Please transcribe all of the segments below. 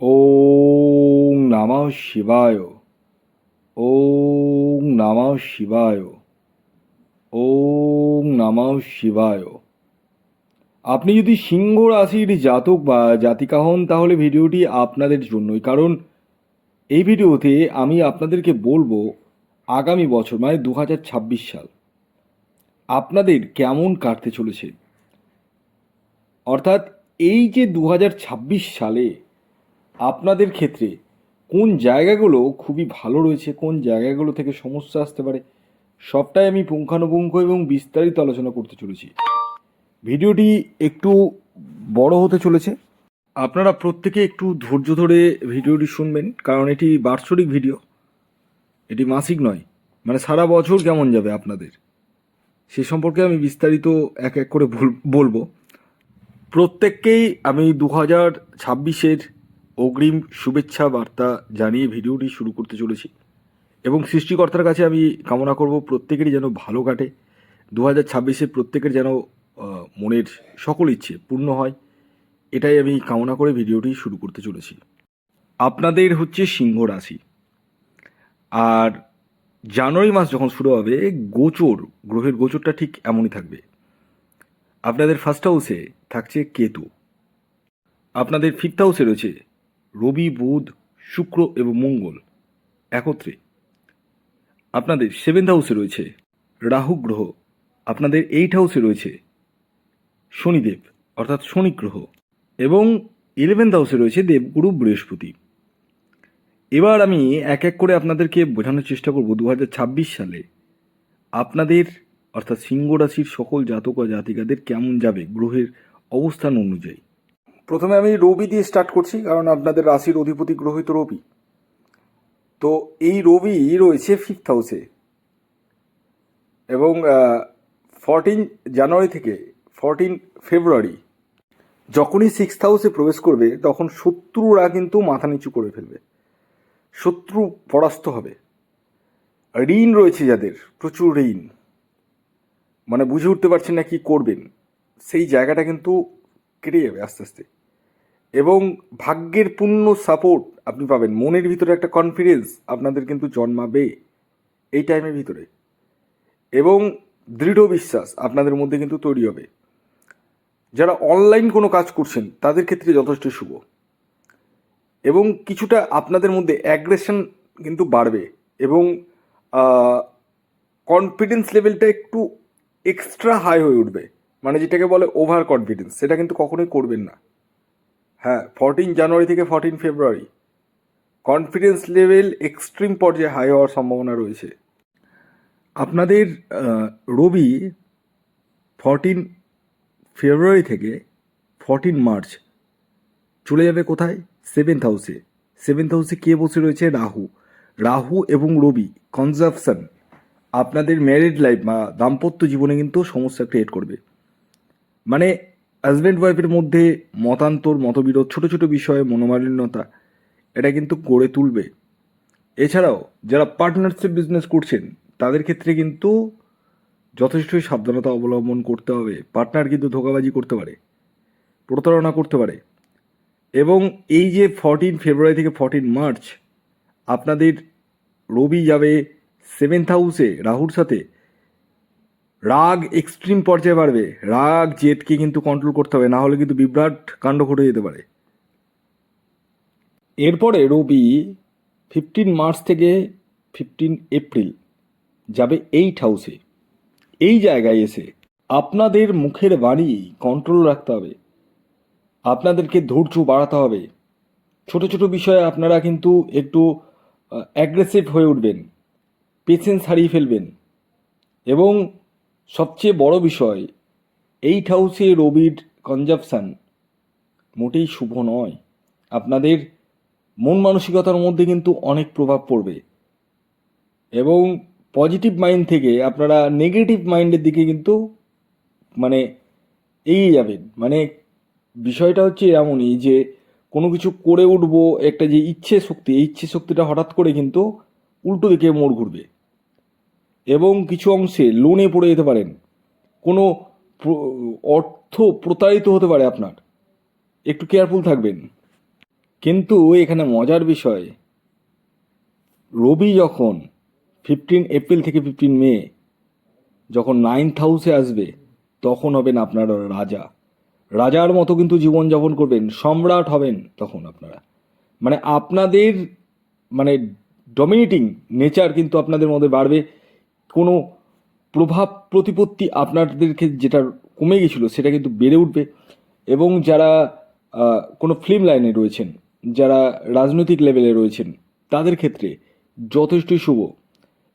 ওং নমঃ শিবায়। ওং নমঃ শিবায়। ওং নমঃ শিবায়। আপনি যদি সিংহ রাশির জাতক বা জাতিকা হন, তাহলে ভিডিওটি আপনাদের জন্যই। কারণ এই ভিডিওতে আমি আপনাদেরকে বলব আগামী বছর মানে দু হাজার ছাব্বিশ সাল, আপনাদের কেমন কাটতে চলেছে। অর্থাৎ এই যে দু হাজার ছাব্বিশ সালে আপনাদের ক্ষেত্রে কোন জায়গাগুলো খুবই ভালো রয়েছে, কোন জায়গাগুলো থেকে সমস্যা আসতে পারে, সবটাই আমি পুঙ্খানুপুঙ্খ এবং বিস্তারিত আলোচনা করতে চলেছি। ভিডিওটি একটু বড় হতে চলেছে। আপনারা প্রত্যেকে একটু ধৈর্য ধরে ভিডিওটি শুনবেন, কারণ এটি বার্ষিক ভিডিও। এটি মাসিক নয় মানে সারা বছর কেমন যাবে আপনাদের? সে সম্পর্কে আমি বিস্তারিত এক এক করে বল- বলব। প্রত্যেককেই আমি দু হাজার ছাব্বিশের অগ্রিম শুভেচ্ছা বার্তা জানিয়ে ভিডিওটি শুরু করতে চলেছি এবং সৃষ্টিকর্তার কাছে আমি কামনা করব প্রত্যেকেরই যেন ভালো কাটে। দু হাজার ছাব্বিশে প্রত্যেকের যেন মনের সকল ইচ্ছে পূর্ণ হয়, এটাই আমি কামনা করে ভিডিওটি শুরু করতে চলেছি। আপনাদের হচ্ছে সিংহ রাশি। আর জানুয়ারি মাস যখন শুরু হবে, গোচর, গ্রহের গোচরটা ঠিক এমনই থাকবে। আপনাদের ফার্স্ট হাউসে থাকছে কেতু। আপনাদের ফিফথ হাউসে রয়েছে রবি, বুধ, শুক্র এবং মঙ্গল একত্রে। আপনাদের সেভেন্থ হাউসে রয়েছে রাহু গ্রহ। আপনাদের এইট হাউসে রয়েছে শনিদেব, অর্থাৎ শনি গ্রহ। এবং ইলেভেন্থ হাউসে রয়েছে দেবগুরু বৃহস্পতি। এবার আমি এক এক করে আপনাদেরকে বোঝানোর চেষ্টা করব দু হাজার ছাব্বিশ সালে আপনাদের, অর্থাৎ সিংহ রাশির সকল জাতক ও জাতিকাদের কেমন যাবে, গ্রহের অবস্থান অনুযায়ী। প্রথমে আমি রবি দিয়ে স্টার্ট করছি, কারণ আপনাদের রাশির অধিপতি গ্রহিত রবি। তো এই রবি রয়েছে ফিফথ হাউসে এবং ফরটিন জানুয়ারি থেকে ফরটিন ফেব্রুয়ারি যখনই সিক্সথ হাউসে প্রবেশ করবে, তখন শত্রুরা কিন্তু মাথা নিচু করে ফেলবে। শত্রু পরাস্ত হবে। ঋণ রয়েছে যাদের, প্রচুর ঋণ। মানে বুঝে উঠতে পারছেন না কি করবেন। সেই জায়গাটা কিন্তু কেটে যাবে আস্তে আস্তে। এবং ভাগ্যের পূর্ণ সাপোর্ট আপনি পাবেন। মনের ভিতরে একটা কনফিডেন্স আপনাদের কিন্তু জন্মাবে এই টাইমের ভিতরে। এবং দৃঢ় বিশ্বাস আপনাদের মধ্যে কিন্তু তৈরি হবে। যারা অনলাইন কোনো কাজ করছেন, তাদের ক্ষেত্রে যথেষ্ট শুভ। এবং কিছুটা আপনাদের মধ্যে অ্যাগ্রেশন কিন্তু বাড়বে এবং কনফিডেন্স লেভেলটা একটু এক্সট্রা হাই হয়ে উঠবে। মানে যেটাকে বলে ওভার কনফিডেন্স সেটা কিন্তু কখনোই করবেন না। হ্যাঁ ফরটিন জানুয়ারি থেকে fourteen February. Confidence level extreme পর্যায়ে হাই হওয়ার সম্ভাবনা রয়েছে। আপনাদের রবি ফরটিন ফেব্রুয়ারি থেকে ফরটিন মার্চ চলে যাবে কোথায়? সেভেন্থ হাউসে সেভেন্থ হাউসে কে বসে রয়েছে? রাহু। রাহু এবং রবি কনজাপশন আপনাদের ম্যারিড লাইফ বা দাম্পত্য জীবনে কিন্তু সমস্যা ক্রিয়েট করবে। মানে হাজব্যান্ড ওয়াইফের মধ্যে মতান্তর, মতবিরোধ, ছোট ছোট বিষয়ে মনোমালিন্যতা, এটা কিন্তু করে তুলবে। এছাড়াও যারা পার্টনারশিপ বিজনেস করছেন, তাদের ক্ষেত্রে কিন্তু যথেষ্টই সাবধানতা অবলম্বন করতে হবে। পার্টনার কিন্তু ধোকাবাজি করতে পারে, প্রতারণা করতে পারে। এবং এই যে ফরটিন ফেব্রুয়ারি থেকে ফরটিন মার্চ আপনাদের রবি যাবে সেভেন্থ হাউসে রাহুর সাথে রাগ এক্সট্রিম পর্যায়ে বাড়বে। রাগ জেদকে কিন্তু কন্ট্রোল করতে হবে না হলে কিন্তু বিভ্রাট কাণ্ড ঘটে যেতে পারে। এরপরে রবি ফিফটিন মার্চ থেকে ফিফটিন এপ্রিল যাবে এইট হাউসে এই জায়গায় এসে আপনাদের মুখের বাণী কন্ট্রোল রাখতে হবে। আপনাদেরকে ধৈর্য বাড়াতে হবে। ছোট ছোট বিষয়ে আপনারা কিন্তু একটু অ্যাগ্রেসিভ হয়ে উঠবেন। পেশেন্স হারিয়ে ফেলবেন। এবং সবচেয়ে বড় বিষয় এইট হাউসে রবির কনজাপশান মোটেই শুভ নয়। আপনাদের মন মানসিকতার মধ্যে কিন্তু অনেক প্রভাব পড়বে। এবং পজিটিভ মাইন্ড থেকে আপনারা নেগেটিভ মাইন্ডের দিকে কিন্তু মানে এগিয়ে যাবেন। মানে বিষয়টা হচ্ছে এমনই যে, কোনো কিছু করে উঠবো, একটা যে ইচ্ছে শক্তি, এই ইচ্ছে শক্তিটা হঠাৎ করে কিন্তু উল্টো দিকে মোড় ঘুরবে। এবং কিছু অংশে লোনে পড়ে যেতে পারেন। কোনো অর্থ প্রতারিত হতে পারে আপনার। একটু কেয়ারফুল থাকবেন। কিন্তু এখানে মজার বিষয়, রবি যখন ফিফটিন এপ্রিল থেকে ফিফটিন মে, যখন নাইন্থ হাউসে আসবে, তখন হবেন আপনারা রাজা। রাজার মতো কিন্তু জীবনযাপন করবেন, সম্রাট হবেন তখন আপনারা। মানে আপনাদের মানে ডমিনেটিং নেচার কিন্তু আপনাদের মধ্যে বাড়বে। কোনো প্রভাব প্রতিপত্তি আপনাদেরকে যেটা কমে গেছিল, সেটা কিন্তু বেড়ে উঠবে। এবং যারা কোনো ফিল্ম লাইনে রয়েছেন, যারা রাজনৈতিক লেভেলে রয়েছেন, তাদের ক্ষেত্রে যথেষ্টই শুভ।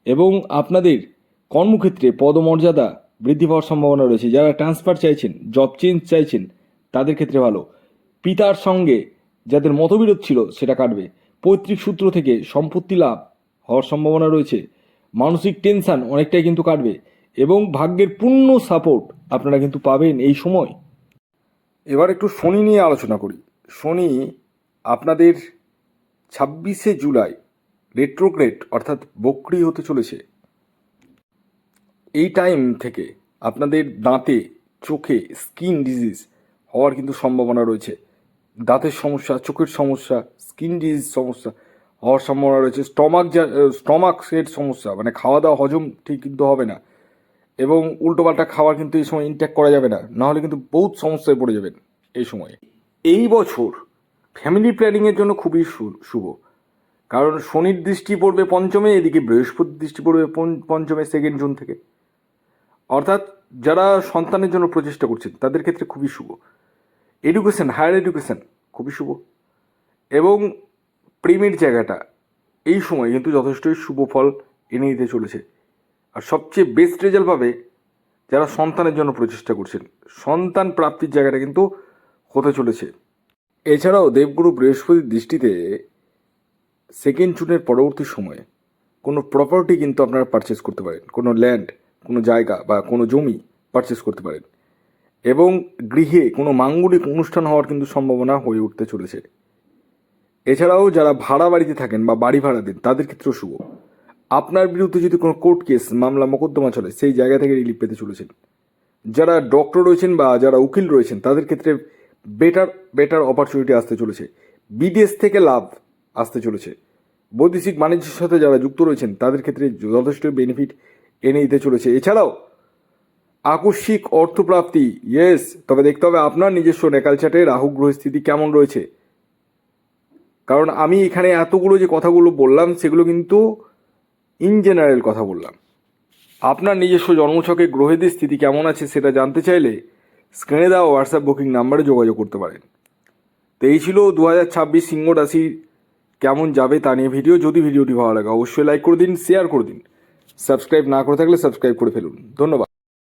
এবং আপনাদের কর্মক্ষেত্রে পদমর্যাদা বৃদ্ধি পাওয়ার সম্ভাবনা রয়েছে। যারা ট্রান্সফার চাইছেন জব চেঞ্জ চাইছেন, তাদের ক্ষেত্রে ভালো। পিতার সঙ্গে যাদের মতবিরোধ ছিল, সেটা কাটবে। পৈতৃক সূত্র থেকে সম্পত্তি লাভ হওয়ার সম্ভাবনা রয়েছে। মানসিক টেনশন অনেকটাই কিন্তু কাটবে এবং ভাগ্যের পূর্ণ সাপোর্ট আপনারা কিন্তু পাবেন এই সময়। এবার একটু শনি নিয়ে আলোচনা করি। শনি আপনাদের ছাব্বিশে জুলাই রেট্রোগ্রেড অর্থাৎ বক্রি হতে চলেছে। এই টাইম থেকে আপনাদের দাঁতে, চোখে স্কিন ডিজিজ হওয়ার কিন্তু সম্ভাবনা রয়েছে। দাঁতের সমস্যা, চোখের সমস্যা স্কিন ডিজিজ সমস্যা হওয়ার সম্ভাবনা রয়েছে স্টমাক যা স্টমাকের সমস্যা মানে খাওয়া দাওয়া হজম ঠিক কিন্তু হবে না। এবং উল্টোপাল্টা খাবার কিন্তু এই সময় ইনটেক করা যাবে না নাহলে কিন্তু বহুত সমস্যায় পড়ে যাবেন এই সময়ে। এই বছর ফ্যামিলি প্ল্যানিংয়ের জন্য খুবই শুভ। কারণ শনির দৃষ্টি পড়বে পঞ্চমে, এদিকে বৃহস্পতির দৃষ্টি পড়বে পঞ্চমে সেকেন্ড জুন থেকে। অর্থাৎ যারা সন্তানের জন্য প্রচেষ্টা করছেন, তাদের ক্ষেত্রে খুবই শুভ। এডুকেশন হায়ার এডুকেশন খুবই শুভ। এবং প্রেমের জায়গাটা, এই সময় কিন্তু যথেষ্টই শুভ ফল এনে দিতে চলেছে। আর সবচেয়ে বেস্ট রেজাল্ট পাবে যারা সন্তানের জন্য প্রচেষ্টা করছেন। সন্তান প্রাপ্তির জায়গাটা কিন্তু হতে চলেছে। এছাড়াও দেবগুরু বৃহস্পতির দৃষ্টিতে সেকেন্ড জুনের পরবর্তী সময়ে কোনো প্রপার্টি কিন্তু আপনারা পারচেস করতে পারেন। কোনো ল্যান্ড কোনো জায়গা বা কোনো জমি পারচেস করতে পারেন। এবং গৃহে কোনো মাঙ্গলিক অনুষ্ঠান হওয়ার কিন্তু সম্ভাবনা হয়ে উঠতে চলেছে। এছাড়াও যারা ভাড়া বাড়িতে থাকেন বা বাড়ি ভাড়া দেন, তাদের ক্ষেত্রেও শুভ। আপনার বিরুদ্ধে যদি কোনো কোর্ট কেস, মামলা, মোকদ্দমা চলে, সেই জায়গা থেকে রিলিফ পেতে চলেছেন। যারা ডক্টর রয়েছেন বা যারা উকিল রয়েছেন, তাদের ক্ষেত্রে বেটার বেটার অপরচুনিটি আসতে চলেছে। বিদেশ থেকে লাভ আসতে চলেছে। বৈদেশিক বাণিজ্যের সাথে যারা যুক্ত রয়েছেন, তাদের ক্ষেত্রে যথেষ্ট বেনিফিট এনে দিতে চলেছে। এছাড়াও, আকস্মিক অর্থপ্রাপ্তি ইয়েস তবে দেখতে হবে আপনার নিজস্ব নেকাল চার্টে রাহু গ্রহের স্থিতি কেমন রয়েছে। কারণ আমি এখানে এতগুলো যে কথাগুলো বললাম, সেগুলো কিন্তু ইন জেনারেল কথা বললাম। আপনার নিজস্ব জন্মছকে গ্রহেদের স্থিতি কেমন আছে সেটা জানতে চাইলে স্ক্রিনে দেওয়া হোয়াটসঅ্যাপ বুকিং নাম্বারে যোগাযোগ করতে পারেন। তো এই ছিল দু হাজার ছাব্বিশ সিংহ রাশি কেমন যাবে তা নিয়ে ভিডিও যদি ভিডিওটি ভালো লাগে, অবশ্যই লাইক করে দিন শেয়ার করে দিন। সাবস্ক্রাইব না করে থাকলে সাবস্ক্রাইব করে ফেলুন। ধন্যবাদ।